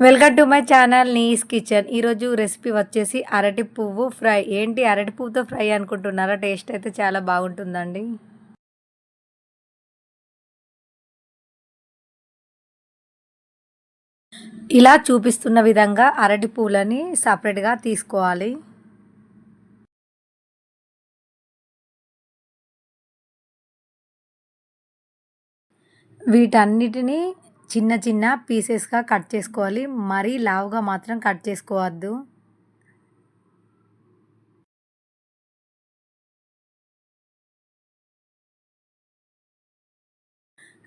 Welcome to my channel Nee's kitchen. ఈరోజు recipe వచ్చేసి అరటి పువ్వు ఫ్రై. ఏంటి అరటి పువ్వుతో ఫ్రై అనుకుంటున్నారా? టేస్ట్ అయితే చాలా బాగుంటుందండి. ఇలా చూపిస్తున్న విధంగా అరటి పువ్వులని సపరేట్గా తీసుకోవాలి. వీటన్నిటిని చిన్న చిన్న పీసెస్గా కట్ చేసుకోవాలి. మరీ లావుగా మాత్రం కట్ చేసుకోవద్దు.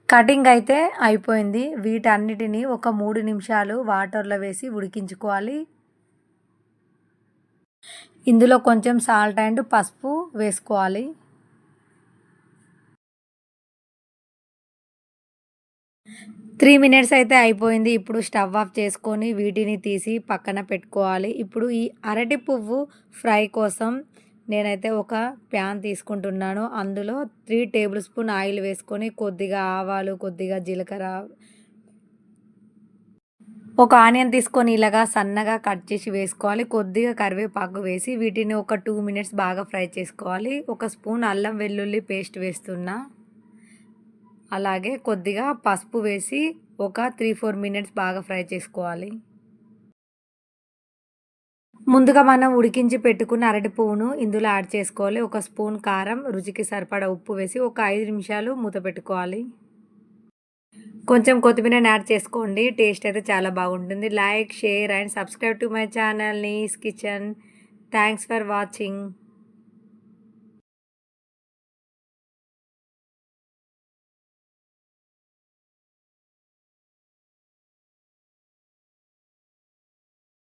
కటింగ్ అయితే అయిపోయింది. వీటన్నిటిని ఒక మూడు నిమిషాలు వాటర్లో వేసి ఉడికించుకోవాలి. ఇందులో కొంచెం సాల్ట్ అండ్ పసుపు వేసుకోవాలి. త్రీ మినిట్స్ అయితే అయిపోయింది. ఇప్పుడు స్టవ్ ఆఫ్ చేసుకొని వీటిని తీసి పక్కన పెట్టుకోవాలి. ఇప్పుడు ఈ అరటి పువ్వు ఫ్రై కోసం నేనైతే ఒక ప్యాన్ తీసుకుంటున్నాను. అందులో త్రీ టేబుల్ స్పూన్ ఆయిల్ వేసుకొని కొద్దిగా ఆవాలు కొద్దిగా జీలకర్ర ఒక ఆనియన్ తీసుకొని ఇలాగా సన్నగా కట్ చేసి వేసుకోవాలి. కొద్దిగా కరివేపాకు వేసి వీటిని ఒక టూ మినిట్స్ బాగా ఫ్రై చేసుకోవాలి. ఒక స్పూన్ అల్లం వెల్లుల్లి పేస్ట్ వేస్తున్నా. అలాగే కొద్దిగా పసుపు వేసి ఒక త్రీ ఫోర్ మినిట్స్ బాగా ఫ్రై చేసుకోవాలి. ముందుగా మనం ఉడికించి పెట్టుకున్న అరటి పువ్వును ఇందులో యాడ్ చేసుకోవాలి. ఒక స్పూన్ కారం రుచికి సరిపడా ఉప్పు వేసి ఒక ఐదు నిమిషాలు మూత పెట్టుకోవాలి. కొంచెం కొత్తిమీర యాడ్ చేసుకోండి. టేస్ట్ అయితే చాలా బాగుంటుంది. Like share and subscribe to my channel Nee's kitchen. Thanks for watching.